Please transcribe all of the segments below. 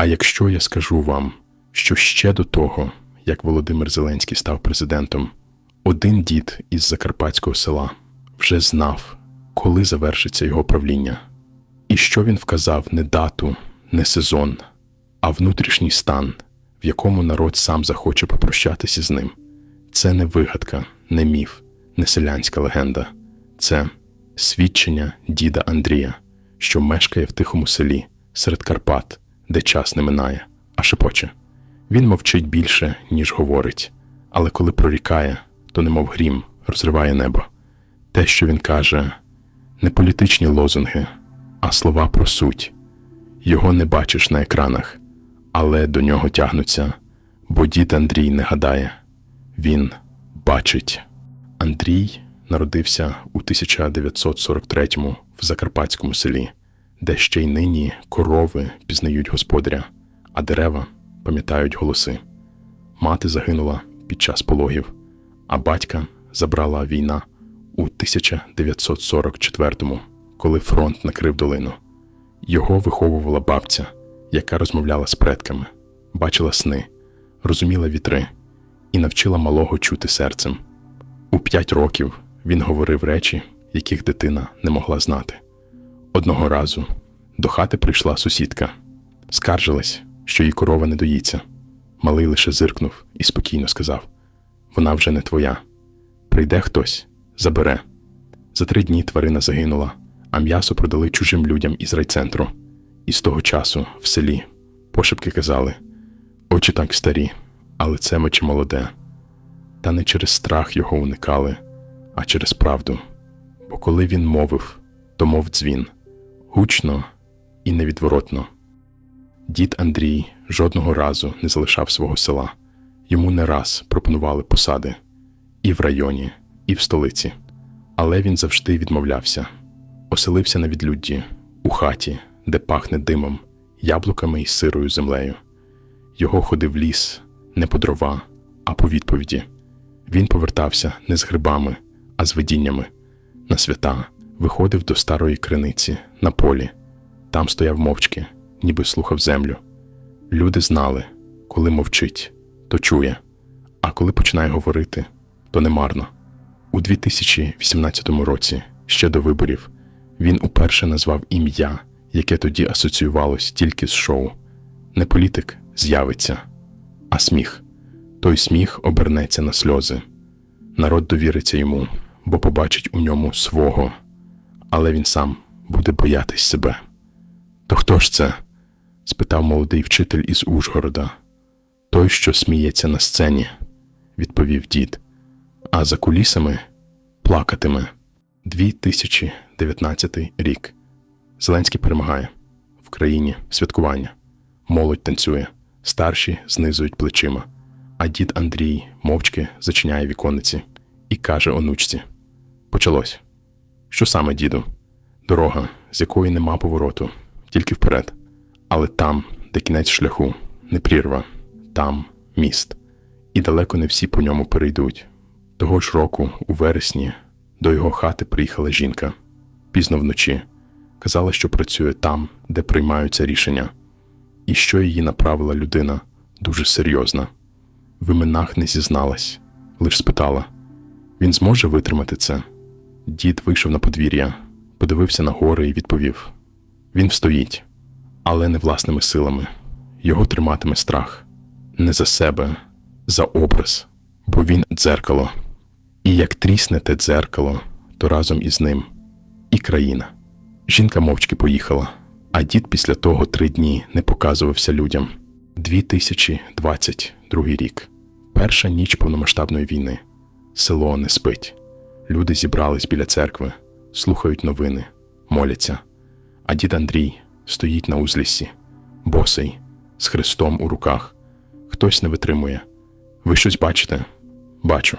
А якщо я скажу вам, що ще до того, як Володимир Зеленський став президентом, один дід із закарпатського села вже знав, коли завершиться його правління, і що він вказав не дату, не сезон, а внутрішній стан, в якому народ сам захоче попрощатися з ним. Це не вигадка, не міф, не селянська легенда, це свідчення діда Андрія, що мешкає в тихому селі серед Карпат, де час не минає, а шепоче. Він мовчить більше, ніж говорить, але коли прорікає, то немов грім розриває небо. Те, що він каже, не політичні лозунги, а слова про суть. Його не бачиш на екранах, але до нього тягнуться, бо дід Андрій не гадає, він бачить. Андрій народився у 1943-му в Закарпатському селі, де ще й нині корови пізнають господаря, а дерева пам'ятають голоси. Мати загинула під час пологів, а батька забрала війна у 1944-му, коли фронт накрив долину. Його виховувала бабця, яка розмовляла з предками, бачила сни, розуміла вітри і навчила малого чути серцем. У п'ять років він говорив речі, яких дитина не могла знати. Одного разу до хати прийшла сусідка, скаржилась, що їй корова не доїться. Малий лише зиркнув і спокійно сказав: Вона вже не твоя. Прийде хтось, забере. За три дні тварина загинула, а м'ясо продали чужим людям із райцентру. І з того часу в селі пошепки казали: очі так старі, а лице мече молоде. Та не через страх його уникали, а через правду. Бо коли він мовив, то мов дзвін, гучно і невідворотно. Дід Андрій жодного разу не залишав свого села. Йому не раз пропонували посади і в районі, і в столиці. Але він завжди відмовлявся, оселився на відлюдді, у хаті, де пахне димом, яблуками і сирою землею. Його ходив ліс не по дрова, а по відповіді. Він повертався не з грибами, а з видіннями. На свята виходив до старої криниці на полі. Там стояв мовчки, ніби слухав землю. Люди знали, коли мовчить, то чує, а коли починає говорити, то немарно. У 2018 році, ще до виборів, він уперше назвав ім'я, яке тоді асоціювалось тільки з шоу. Не політик з'явиться, а сміх. Той сміх обернеться на сльози. Народ довіриться йому, бо побачить у ньому свого, але він сам буде боятись себе. То хто ж це? спитав молодий вчитель із Ужгорода. Той, що сміється на сцені, відповів дід, а за кулісами плакатиме. 2019 рік. Зеленський перемагає. В країні святкування. Молодь танцює, старші знизують плечима, а дід Андрій мовчки зачиняє віконниці і каже онучці: Почалось. Що саме, діду? Дорога, з якої нема повороту, тільки вперед. Але там, де кінець шляху, не прірва, там міст. І далеко не всі по ньому перейдуть. Того ж року, у вересні, до його хати приїхала жінка пізно вночі. Казала, що працює там, де приймаються рішення, і що її направила людина дуже серйозна. В іменах не зізналась, лиш спитала: він зможе витримати це? Дід вийшов на подвір'я, подивився на гори і відповів: Він встоїть, але не власними силами. Його триматиме страх не за себе, за образ, бо він дзеркало. І як трісне те дзеркало, то разом із ним і країна. Жінка мовчки поїхала, а дід після того три дні не показувався людям. 2022 рік. Перша ніч повномасштабної війни. Село не спить. Люди зібрались біля церкви, слухають новини, моляться. А дід Андрій стоїть на узліссі, босий, з хрестом у руках. Хтось не витримує. Ви щось бачите? Бачу.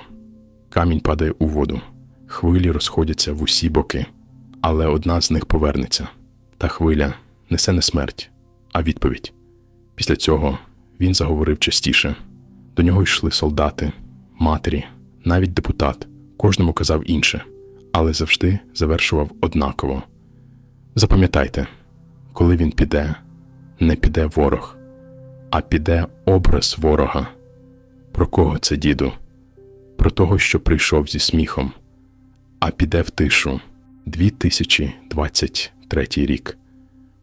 Камінь падає у воду, хвилі розходяться в усі боки, але одна з них повернеться. Та хвиля несе не смерть, а відповідь. Після цього він заговорив частіше. До нього йшли солдати, матері, навіть депутат, кожному казав інше, але завжди завершував однаково. Запам'ятайте, коли він піде, не піде ворог, а піде образ ворога. Про кого це, діду? Про того, що прийшов зі сміхом, а піде в тишу 2023 рік,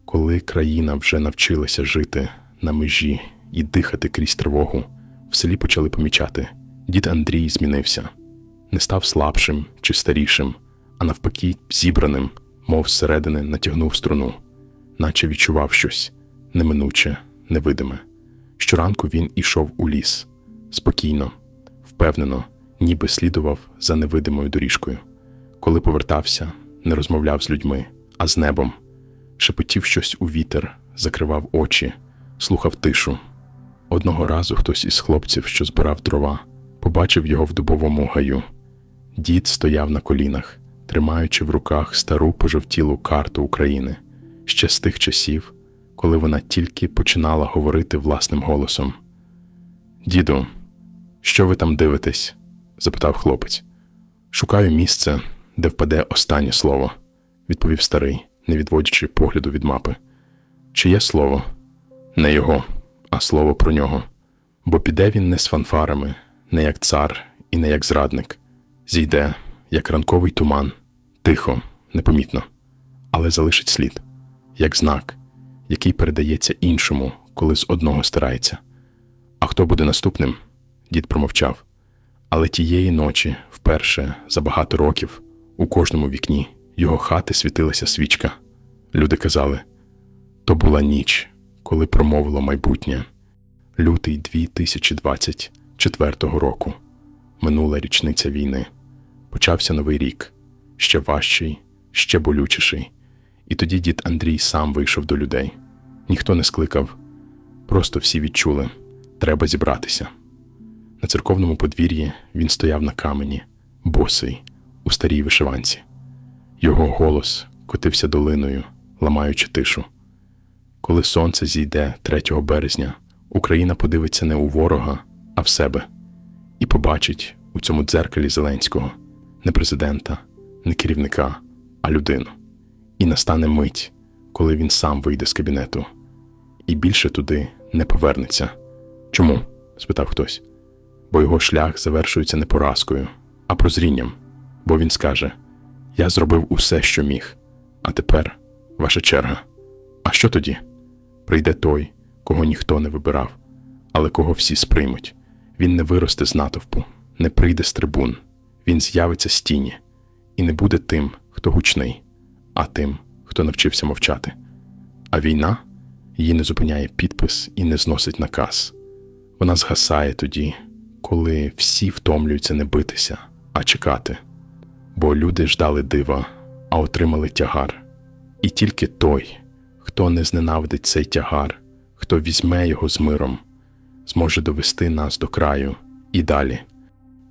коли країна вже навчилася жити на межі і дихати крізь тривогу, в селі почали помічати. Дід Андрій змінився, не став слабшим чи старішим, а навпаки, зібраним, мов зсередини натягнув струну, наче відчував щось неминуче, невидиме. Щоранку він ішов у ліс, спокійно, впевнено, ніби слідував за невидимою доріжкою. Коли повертався, не розмовляв з людьми, а з небом, шепотів щось у вітер, закривав очі, слухав тишу. Одного разу хтось із хлопців, що збирав дрова, побачив його в дубовому гаю. Дід стояв на колінах, тримаючи в руках стару пожовтілу карту України ще з тих часів, коли вона тільки починала говорити власним голосом. Діду, що ви там дивитесь? запитав хлопець. Шукаю місце, де впаде останнє слово, відповів старий, не відводячи погляду від мапи. Чиє слово? Не його, а слово про нього. Бо піде він не з фанфарами, не як цар і не як зрадник. Зійде, як ранковий туман, тихо, непомітно, але залишить слід, як знак, який передається іншому, коли з одного стирається. А хто буде наступним? Дід промовчав. Але тієї ночі, вперше за багато років, у кожному вікні його хати світилася свічка. Люди казали: то була ніч, коли промовило майбутнє. Лютий 2024 року. Минула річниця війни. Почався новий рік, ще важчий, ще болючіший. І тоді дід Андрій сам вийшов до людей. Ніхто не скликав, просто всі відчули треба зібратися. На церковному подвір'ї він стояв на камені, босий, у старій вишиванці. Його голос котився долиною, ламаючи тишу. Коли сонце зійде 3 березня, Україна подивиться не у ворога, а в себе, і побачить у цьому дзеркалі Зеленського не президента, не керівника, а людину. І настане мить, коли він сам вийде з кабінету, і більше туди не повернеться. Чому? спитав хтось. Бо його шлях завершується не поразкою, а прозрінням, бо він скаже: Я зробив усе, що міг, а тепер ваша черга. А що тоді? Прийде той, кого ніхто не вибирав, але кого всі сприймуть. Він не виросте з натовпу, не прийде з трибун, він з'явиться з тіні і не буде тим, хто гучний, а тим, хто навчився мовчати. А війна її не зупиняє підпис і не зносить наказ. Вона згасає тоді, коли всі втомлюються не битися, а чекати. Бо люди ждали дива, а отримали тягар. І тільки той, хто не зненавидить цей тягар, хто візьме його з миром, зможе довести нас до краю і далі.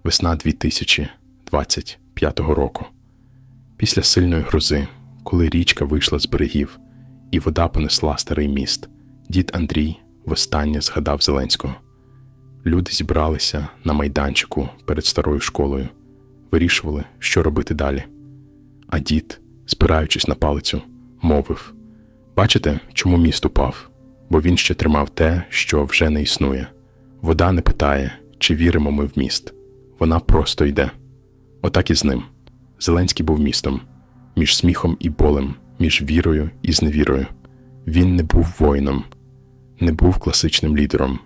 Весна 2025 року. Після сильної грози, коли річка вийшла з берегів і вода понесла старий міст, дід Андрій востаннє згадав Зеленського. Люди зібралися на майданчику перед старою школою, вирішували, що робити далі. А дід, спираючись на палицю, мовив: Бачите, чому міст упав? Бо він ще тримав те, що вже не існує. Вода не питає, чи віримо ми в міст. Вона просто йде. Отак і з ним. Зеленський був містом, між сміхом і болем, між вірою і зневірою. Він не був воїном, не був класичним лідером.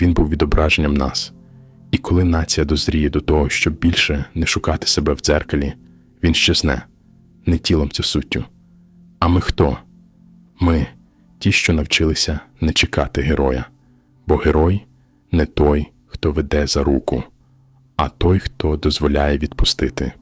Він був відображенням нас. І коли нація дозріє до того, щоб більше не шукати себе в дзеркалі, він щезне, не тілом цю суттю. А ми хто? Ми ті, що навчилися не чекати героя, бо герой не той, хто веде за руку, а той, хто дозволяє відпустити.